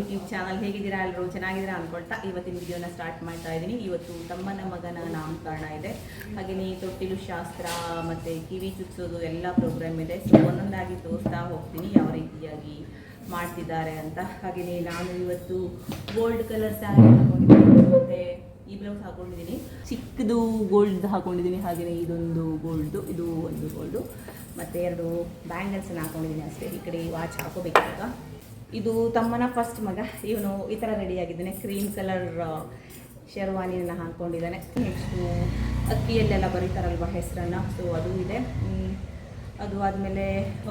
YouTube channel ಹೇಗಿದ್ದೀರಾ? ಎಲ್ಲರೂ ಚೆನ್ನಾಗಿದ್ದೀರಾ ಅಂದ್ಕೊಳ್ತಾ ಇವತ್ತಿನ ವಿಡಿಯೋನ ಸ್ಟಾರ್ಟ್ ಮಾಡ್ತಾ ಇದ್ದೀನಿ. ಇವತ್ತು ತಮ್ಮನ ಮಗನ ನಾಮಕರಣ ಇದೆ. ಹಾಗೆಯೇ ತೊಟ್ಟಿಲು ಶಾಸ್ತ್ರ ಮತ್ತು ಕಿವಿ ಚುಚ್ಚೋದು ಎಲ್ಲ ಪ್ರೋಗ್ರಾಮ್ ಇದೆ. ಸೊ ಒಂದೊಂದಾಗಿ ತೋರಿಸ್ತಾ ಹೋಗ್ತೀನಿ ಯಾವ ರೀತಿಯಾಗಿ ಮಾಡ್ತಿದ್ದಾರೆ ಅಂತ. ಹಾಗೆಯೇ ನಾನು ಇವತ್ತು ಗೋಲ್ಡ್ ಕಲರ್ ಸ್ಯಾರಿ ಹಾಕೊಂಡಿದ್ದೀನಿ ಮತ್ತು ಈ ಬ್ಲೌಸ್ ಹಾಕೊಂಡಿದ್ದೀನಿ. ಚಿಕ್ಕದು ಗೋಲ್ಡ್ ಹಾಕೊಂಡಿದ್ದೀನಿ. ಹಾಗೆಯೇ ಇದೊಂದು ಗೋಲ್ಡು ಇದು ಒಂದು ಗೋಲ್ಡು ಮತ್ತು ಎರಡು ಬ್ಯಾಂಗಲ್ಸನ್ನು ಹಾಕೊಂಡಿದ್ದೀನಿ ಅಷ್ಟೇ. ಈ ಕಡೆ ವಾಚ್ ಹಾಕೋಬೇಕಿವಾಗ. ಇದು ತಮ್ಮನ ಫಸ್ಟ್ ಮಗ. ಇವನು ಈ ಥರ ರೆಡಿಯಾಗಿದ್ದಾನೆ ಕ್ರೀಮ್ ಕಲರ್ ಶೆರ್ವಾನಿಯನ್ನು ಹಾಕೊಂಡಿದ್ದಾನೆ. ನೆಕ್ಸ್ಟು ಅಕ್ಕಿಯಲ್ಲೆಲ್ಲ ಬರೀತಾರಲ್ವ ಹೆಸರನ್ನು? ಸೊ ಅದು ಇದೆ. ಅದು ಆದಮೇಲೆ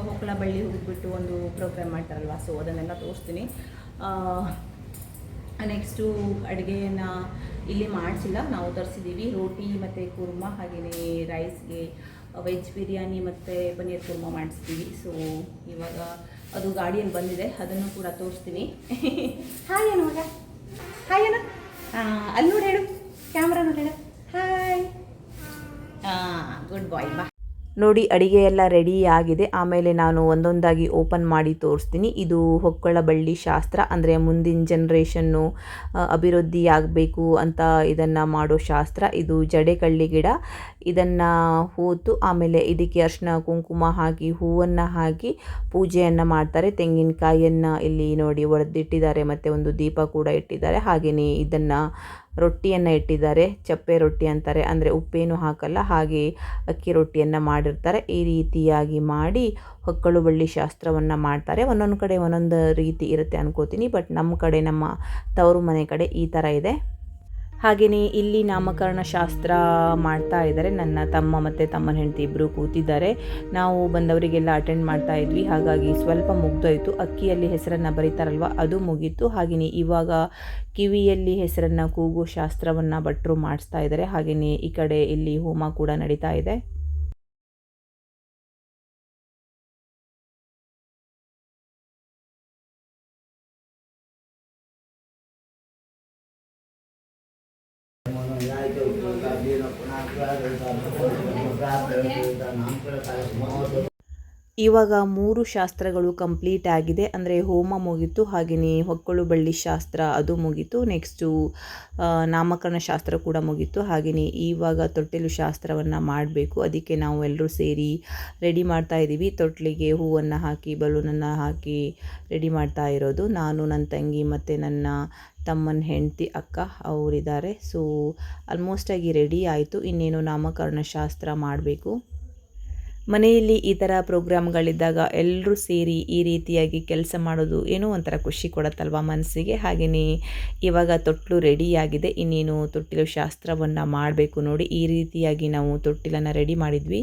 ಹೊಕ್ಕಳ ಬಳ್ಳಿ ಹುಗಿದ್ಬಿಟ್ಟು ಒಂದು ಪ್ರೋಗ್ರಾಮ್ ಮಾಡ್ತಾರಲ್ವ? ಸೊ ಅದನ್ನೆಲ್ಲ ತೋರಿಸ್ತೀನಿ. ನೆಕ್ಸ್ಟು ಅಡುಗೆಯನ್ನು ಇಲ್ಲಿ ಮಾಡಿಸಿಲ್ಲ. ನಾವು ತರಿಸಿದ್ದೀವಿ. ರೋಟಿ ಮತ್ತು ಕುರ್ಮ ಹಾಗೆಯೇ ರೈಸ್ಗೆ ವೆಜ್ ಬಿರಿಯಾನಿ ಮತ್ತು ಪನ್ನೀರ್ ಕುರ್ಮ ಮಾಡಿಸ್ತೀವಿ ಸೊ ಇವಾಗ ಅದು ಗಾಡಿಯಲ್ಲಿ ಬಂದಿದೆ ಅದನ್ನು ಕೂಡ ತೋರಿಸ್ತೀನಿ. ಹಾಯ್ ಏನು ಮಗ. ಹಾಯ್ ಏನು ಅಲ್ಲಿ ನೋಡಿ ಹೇಳು. ಕ್ಯಾಮ್ರಾ ನೋಡಿ ಹೇಳು. ಹಾಯ್ ಗುಡ್ ಬಾಯ್ ಬಾ. ನೋಡಿ ಅಡಿಗೆ ಎಲ್ಲ ರೆಡಿ ಆಗಿದೆ. ಆಮೇಲೆ ನಾನು ಒಂದೊಂದಾಗಿ ಓಪನ್ ಮಾಡಿ ತೋರಿಸ್ತೀನಿ. ಇದು ಹೊಕ್ಕಳ ಬಳ್ಳಿ ಶಾಸ್ತ್ರ. ಅಂದರೆ ಮುಂದಿನ ಜನ್ರೇಷನ್ನು ಅಭಿವೃದ್ಧಿ ಆಗಬೇಕು ಅಂತ ಇದನ್ನು ಮಾಡೋ ಶಾಸ್ತ್ರ. ಇದು ಜಡೆಕಳ್ಳಿ ಗಿಡ. ಇದನ್ನು ಹೂತು, ಆಮೇಲೆ ಇದಕ್ಕೆ ಅರ್ಶಿನ ಕುಂಕುಮ ಹಾಕಿ, ಹೂವನ್ನು ಹಾಕಿ ಪೂಜೆಯನ್ನು ಮಾಡ್ತಾರೆ. ತೆಂಗಿನಕಾಯಿಯನ್ನು ಇಲ್ಲಿ ನೋಡಿ ಒಡೆದಿಟ್ಟಿದ್ದಾರೆ. ಮತ್ತು ಒಂದು ದೀಪ ಕೂಡ ಇಟ್ಟಿದ್ದಾರೆ. ಹಾಗೆಯೇ ಇದನ್ನು ರೊಟ್ಟಿಯನ್ನು ಇಟ್ಟಿದ್ದಾರೆ. ಚಪ್ಪೆ ರೊಟ್ಟಿ ಅಂತಾರೆ. ಅಂದರೆ ಉಪ್ಪೇನು ಹಾಕಲ್ಲ ಹಾಗೆ ಅಕ್ಕಿ ರೊಟ್ಟಿಯನ್ನು ಮಾಡಿರ್ತಾರೆ. ಈ ರೀತಿಯಾಗಿ ಮಾಡಿ ಹೊಕ್ಕಳು ಬಳ್ಳಿ ಶಾಸ್ತ್ರವನ್ನು ಮಾಡ್ತಾರೆ. ಒಂದೊಂದು ಕಡೆ ಒಂದೊಂದು ರೀತಿ ಇರುತ್ತೆ ಅನ್ಕೋತೀನಿ. ಬಟ್ ನಮ್ಮ ಕಡೆ, ನಮ್ಮ ತವರು ಮನೆ ಕಡೆ ಈ ಥರ ಇದೆ. ಹಾಗೆಯೇ ಇಲ್ಲಿ ನಾಮಕರಣ ಶಾಸ್ತ್ರ ಮಾಡ್ತಾ ಇದ್ದಾರೆ. ನನ್ನ ತಮ್ಮ ಮತ್ತು ತಮ್ಮನ ಹೆಂಡತಿ ಇಬ್ಬರು ಕೂತಿದ್ದಾರೆ. ನಾವು ಬಂದವರಿಗೆಲ್ಲ ಅಟೆಂಡ್ ಮಾಡ್ತಾ ಇದ್ವಿ. ಹಾಗಾಗಿ ಸ್ವಲ್ಪ ಮುಗ್ದೋಯಿತು. ಅಕ್ಕಿಯಲ್ಲಿ ಹೆಸರನ್ನು ಬರೀತಾರಲ್ವ? ಅದು ಮುಗೀತು. ಹಾಗೆಯೇ ಇವಾಗ ಕಿವಿಯಲ್ಲಿ ಹೆಸರನ್ನು, ಕೂಗು ಶಾಸ್ತ್ರವನ್ನು ಭಟ್ರು ಮಾಡಿಸ್ತಾ ಇದ್ದಾರೆ. ಹಾಗೆಯೇ ಈ ಕಡೆ ಇಲ್ಲಿ ಹೋಮ ಕೂಡ ನಡೀತಾ ಇದೆ. ಪ್ರಾರ್ಥನೆ ನಮ್ಮ ಕಡೆ ಮೂವತ್ತು ಇವಾಗ ಮೂರು ಶಾಸ್ತ್ರಗಳು ಕಂಪ್ಲೀಟ್ ಆಗಿದೆ. ಅಂದರೆ ಹೋಮ ಮುಗೀತು ಹಾಗೆಯೇ ಹೊಕ್ಕಳು ಬಳ್ಳಿ ಶಾಸ್ತ್ರ ಅದು ಮುಗೀತು. ನೆಕ್ಸ್ಟು ನಾಮಕರಣ ಶಾಸ್ತ್ರ ಕೂಡ ಮುಗೀತು. ಹಾಗೆಯೇ ಇವಾಗ ತೊಟ್ಟಿಲು ಶಾಸ್ತ್ರವನ್ನು ಮಾಡಬೇಕು. ಅದಕ್ಕೆ ನಾವು ಎಲ್ಲರೂ ಸೇರಿ ರೆಡಿ ಮಾಡ್ತಾ ಇದ್ದೀವಿ. ತೊಟ್ಟಿಲಿಗೆ ಹೂವನ್ನು ಹಾಕಿ, ಬಲೂನನ್ನು ಹಾಕಿ ರೆಡಿ ಮಾಡ್ತಾ ಇರೋದು. ನಾನು, ನನ್ನ ತಂಗಿ ಮತ್ತು ನನ್ನ ತಮ್ಮನ ಹೆಂಡತಿ, ಅಕ್ಕ ಅವರಿದ್ದಾರೆ. ಸೊ, ಆಲ್ಮೋಸ್ಟಾಗಿ ರೆಡಿ ಆಯಿತು. ಇನ್ನೇನು ನಾಮಕರಣ ಶಾಸ್ತ್ರ ಮಾಡಬೇಕು. ಮನೆಯಲ್ಲಿ ಈ ಥರ ಪ್ರೋಗ್ರಾಮ್ಗಳಿದ್ದಾಗ ಎಲ್ಲರೂ ಸೇರಿ ಈ ರೀತಿಯಾಗಿ ಕೆಲಸ ಮಾಡೋದು ಏನೋ ಒಂಥರ ಖುಷಿ ಕೊಡುತ್ತಲ್ವಾ ಮನಸ್ಸಿಗೆ? ಹಾಗೆಯೇ ಇವಾಗ ರೆಡಿ ರೆಡಿಯಾಗಿದೆ. ಇನ್ನೇನು ತೊಟ್ಟಿಲು ಶಾಸ್ತ್ರವನ್ನು ಮಾಡಬೇಕು ನೋಡಿ ಈ ರೀತಿಯಾಗಿ ನಾವು ತೊಟ್ಟಿಲನ್ನು ರೆಡಿ ಮಾಡಿದ್ವಿ.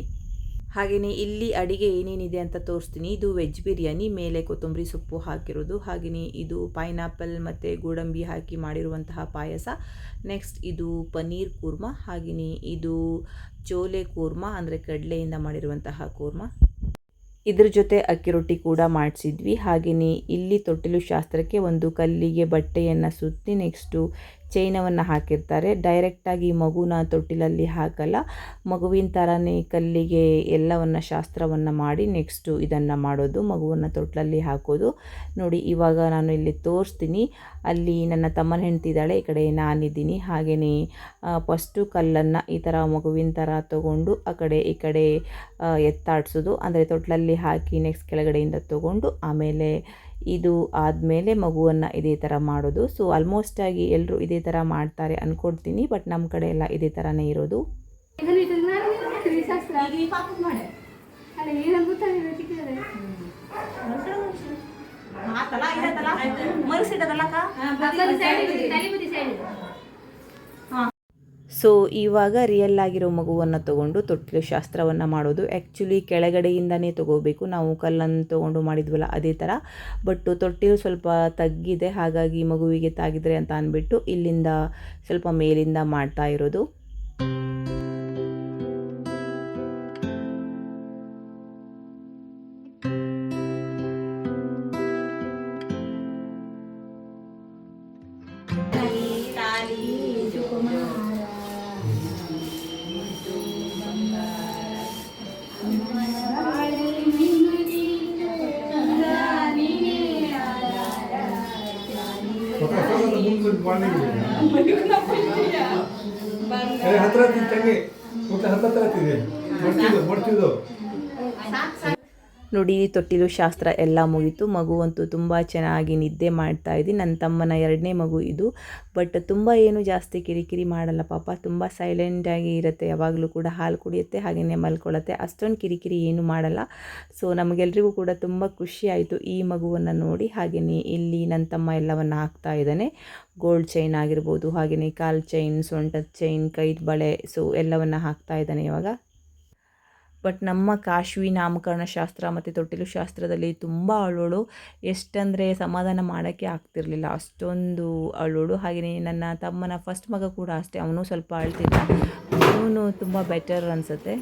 ಹಾಗೆಯೇ ಇಲ್ಲಿ ಅಡಿಗೆ ಏನೇನಿದೆ ಅಂತ ತೋರಿಸ್ತೀನಿ. ಇದು ವೆಜ್ ಬಿರಿಯಾನಿ, ಮೇಲೆ ಕೊತ್ತಂಬರಿ ಸೊಪ್ಪು ಹಾಕಿರೋದು. ಹಾಗೆಯೇ ಇದು ಪೈನಾಪಲ್ ಮತ್ತು ಗೋಡಂಬಿ ಹಾಕಿ ಮಾಡಿರುವಂತಹ ಪಾಯಸ. ನೆಕ್ಸ್ಟ್ ಇದು ಪನ್ನೀರ್ ಕೂರ್ಮ, ಹಾಗೆಯೇ ಇದು ಚೋಲೆ ಕೂರ್ಮ, ಅಂದರೆ ಕಡಲೆಯಿಂದ ಮಾಡಿರುವಂತಹ ಕೂರ್ಮ. ಇದ್ರ ಜೊತೆ ಅಕ್ಕಿ ರೊಟ್ಟಿ ಕೂಡ ಮಾಡಿಸಿದ್ವಿ. ಹಾಗೆಯೇ ಇಲ್ಲಿ ತೊಟ್ಟಿಲು ಶಾಸ್ತ್ರಕ್ಕೆ ಒಂದು ಕಲ್ಲಿಗೆ ಬಟ್ಟೆಯನ್ನು ಸುತ್ತಿ ನೆಕ್ಸ್ಟು ಚೈನವನ್ನು ಹಾಕಿರ್ತಾರೆ. ಡೈರೆಕ್ಟಾಗಿ ಮಗುನ ತೊಟ್ಟಿಲಲ್ಲಿ ಹಾಕಲ್ಲ. ಮಗುವಿನ ಥರನೇ ಕಲ್ಲಿಗೆ ಎಲ್ಲವನ್ನು ಶಾಸ್ತ್ರವನ್ನು ಮಾಡಿ ನೆಕ್ಸ್ಟು ಇದನ್ನು ಮಾಡೋದು, ಮಗುವನ್ನು ತೊಟ್ಟಿಲಲ್ಲಿ ಹಾಕೋದು. ನೋಡಿ, ಇವಾಗ ನಾನು ಇಲ್ಲಿ ತೋರಿಸ್ತೀನಿ. ಅಲ್ಲಿ ನನ್ನ ತಮ್ಮನ ಹೆಂಡ್ತಿದ್ದಾಳೆ ಈ ಕಡೆ ನಾನಿದ್ದೀನಿ. ಹಾಗೆಯೇ ಫಸ್ಟು ಕಲ್ಲನ್ನು ಈ ಥರ ಮಗುವಿನ ಥರ ತಗೊಂಡು ಆ ಕಡೆ ಈ ಕಡೆ ಎತ್ತಾಡಿಸೋದು. ಅಂದರೆ ತೊಟ್ಲಲ್ಲಿ ಹಾಕಿ ನೆಕ್ಸ್ಟ್ ಕೆಳಗಡೆಯಿಂದ ತಗೊಂಡು ಆಮೇಲೆ ಇದು ಆದಮೇಲೆ ಮಗುವನ್ನು ಇದೇ ಥರ ಮಾಡೋದು. ಸೊ ಆಲ್ಮೋಸ್ಟಾಗಿ ಎಲ್ಲರೂ ಇದೇ ಥರ ಮಾಡ್ತಾರೆ ಅಂದ್ಕೊಡ್ತೀನಿ ಬಟ್ ನಮ್ಮ ಕಡೆ ಎಲ್ಲ ಇದೇ ಥರನೇ ಇರೋದು. ಏನಂತ ಆತಲ್ಲ ಸೊ ಇವಾಗ ರಿಯಲ್ ಆಗಿರೋ ಮಗುವನ್ನು ತಗೊಂಡು ತೊಟ್ಟಿಲು ಶಾಸ್ತ್ರವನ್ನು ಮಾಡೋದು ಆ್ಯಕ್ಚುಲಿ ಕೆಳಗಡೆಯಿಂದನೇ ತಗೋಬೇಕು. ನಾವು ಕಲ್ಲನ್ನು ತೊಗೊಂಡು ಮಾಡಿದ್ವಲ್ಲ ಅದೇ ಥರ. ಬಟ್ ತೊಟ್ಟಿಲು ಸ್ವಲ್ಪ ತಗ್ಗಿದೆ ಹಾಗಾಗಿ ಮಗುವಿಗೆ ತಾಗಿದ್ರೆ ಅಂತ ಅಂದ್ಬಿಟ್ಟು ಇಲ್ಲಿಂದ ಸ್ವಲ್ಪ ಮೇಲಿಂದ ಮಾಡ್ತಾ ಇರೋದು. ಹತ್ರ ಹತ್ರ ಹತ್ತಿದೆ ಮಡ್ಚಿದ್ದು ಮಡ್ಚಿದ್ದು ನೋಡಿ, ತೊಟ್ಟಿಲು, ಶಾಸ್ತ್ರ ಎಲ್ಲ ಮುಗೀತು. ಮಗುವಂತೂ ತುಂಬ ಚೆನ್ನಾಗಿ ನಿದ್ದೆ ಮಾಡ್ತಾ ಇದ್ದೀನಿ. ನನ್ನ ತಮ್ಮನ ಎರಡನೇ ಮಗು ಇದು. ಬಟ್ ತುಂಬ ಏನು ಜಾಸ್ತಿ ಕಿರಿಕಿರಿ ಮಾಡಲ್ಲ ಪಾಪ. ತುಂಬ ಸೈಲೆಂಟಾಗಿ ಇರುತ್ತೆ. ಯಾವಾಗಲೂ ಕೂಡ ಹಾಲು ಕುಡಿಯುತ್ತೆ ಹಾಗೆಯೇ ಮಲ್ಕೊಳ್ಳುತ್ತೆ. ಅಷ್ಟೊಂದು ಕಿರಿಕಿರಿ ಏನು ಮಾಡಲ್ಲ. ಸೊ ನಮಗೆಲ್ರಿಗೂ ಕೂಡ ತುಂಬ ಖುಷಿಯಾಯಿತು ಈ ಮಗುವನ್ನು ನೋಡಿ. ಹಾಗೆಯೇ ಇಲ್ಲಿ ನನ್ನ ತಮ್ಮ ಎಲ್ಲವನ್ನು ಹಾಕ್ತಾ ಇದ್ದಾನೆ. ಗೋಲ್ಡ್ ಚೈನ್ ಆಗಿರ್ಬೋದು ಹಾಗೆಯೇ ಕಾಲು ಚೈನ್ ಸೊಂಟದ ಚೈನ್ ಕೈದ ಬಳೆ ಸೊ ಎಲ್ಲವನ್ನು ಹಾಕ್ತಾ ಇದ್ದಾನೆ ಇವಾಗ. ಬಟ್ ನಮ್ಮ ಕಾಶ್ವಿ ನಾಮಕರಣ ಶಾಸ್ತ್ರ ಮತ್ತು ತೊಟ್ಟಿಲು ಶಾಸ್ತ್ರದಲ್ಲಿ ತುಂಬ ಅಳೋಳು. ಎಷ್ಟಂದರೆ ಸಮಾಧಾನ ಮಾಡೋಕ್ಕೆ ಆಗ್ತಿರಲಿಲ್ಲ. ಅಷ್ಟೊಂದು ಅಳೋಳು. ಹಾಗೆಯೇ ನನ್ನ ತಮ್ಮನ ಫಸ್ಟ್ ಮಗ ಕೂಡ ಅಷ್ಟೇ. ಅವನು ಸ್ವಲ್ಪ ಅಳ್ತಿದ್ದ. ಅವನು ತುಂಬ ಬೆಟರ್ ಅನಿಸುತ್ತೆ.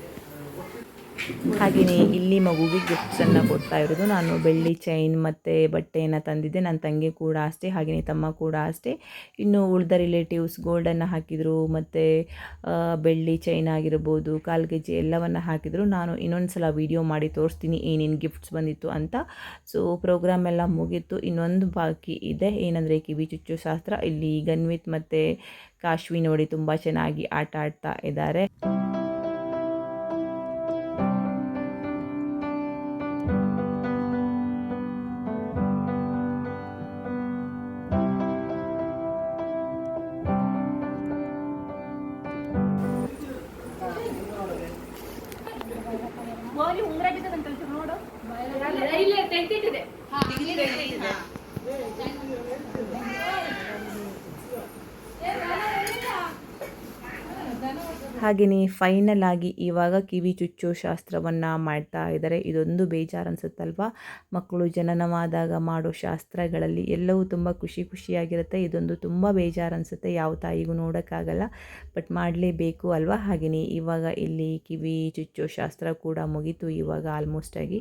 ಹಾಗೆಯೇ ಇಲ್ಲಿ ಮಗುವಿಗೆ ಗಿಫ್ಟ್ಸನ್ನು ಕೊಡ್ತಾ ಇರೋದು. ನಾನು ಬೆಳ್ಳಿ ಚೈನ್ ಮತ್ತು ಬಟ್ಟೆಯನ್ನು ತಂದಿದ್ದೆ. ನನ್ನ ತಂಗಿ ಕೂಡ ಅಷ್ಟೇ ಹಾಗೆಯೇ ತಮ್ಮ ಕೂಡ ಅಷ್ಟೇ. ಇನ್ನು ಉಳಿದ ರಿಲೇಟಿವ್ಸ್ ಗೋಲ್ಡನ್ನು ಹಾಕಿದರು, ಮತ್ತು ಬೆಳ್ಳಿ ಚೈನ್ ಆಗಿರ್ಬೋದು, ಕಾಲ್ಗೆಜ್ಜೆ ಎಲ್ಲವನ್ನು ಹಾಕಿದರು. ನಾನು ಇನ್ನೊಂದು ಸಲ ವೀಡಿಯೋ ಮಾಡಿ ತೋರಿಸ್ತೀನಿ ಏನೇನು ಗಿಫ್ಟ್ಸ್ ಬಂದಿತ್ತು ಅಂತ. ಸೊ ಪ್ರೋಗ್ರಾಮ್ ಎಲ್ಲ ಮುಗೀತು. ಇನ್ನೊಂದು ಬಾಕಿ ಇದೆ. ಏನಂದರೆ, ಕಿವಿ ಚುಚ್ಚು ಶಾಸ್ತ್ರ. ಇಲ್ಲಿ ಗನ್ವಿತ್ ಮತ್ತು ಕಾಶ್ವಿ ನೋಡಿ ತುಂಬ ಚೆನ್ನಾಗಿ ಆಟ ಆಡ್ತಾ ಇದ್ದಾರೆ. ಇಲ್ಲೇ ತೆಗ್ದಿಟ್ಟಿದೆ ಹಾಗೆಯೇ ಫೈನಲ್ ಆಗಿ ಇವಾಗ ಕಿವಿ ಚುಚ್ಚೋ ಶಾಸ್ತ್ರವನ್ನು ಮಾಡ್ತಾ ಇದ್ದಾರೆ ಇದೊಂದು ಬೇಜಾರು ಅನಿಸುತ್ತಲ್ವಾ ಮಕ್ಕಳು ಜನನವಾದಾಗ ಮಾಡೋ ಶಾಸ್ತ್ರಗಳಲ್ಲಿ ಎಲ್ಲವೂ ತುಂಬ ಖುಷಿ ಖುಷಿಯಾಗಿರುತ್ತೆ. ಇದೊಂದು ತುಂಬ ಬೇಜಾರು ಅನಿಸುತ್ತೆ ಯಾವ ತಾಯಿಗೂ ನೋಡೋಕ್ಕಾಗಲ್ಲ. ಬಟ್ ಮಾಡಲೇಬೇಕು ಅಲ್ವಾ? ಹಾಗೆಯೇ ಇವಾಗ ಇಲ್ಲಿ ಕಿವಿ ಚುಚ್ಚೋ ಶಾಸ್ತ್ರ ಕೂಡ ಮುಗೀತು, ಇವಾಗ ಆಲ್ಮೋಸ್ಟ್ ಆಗಿ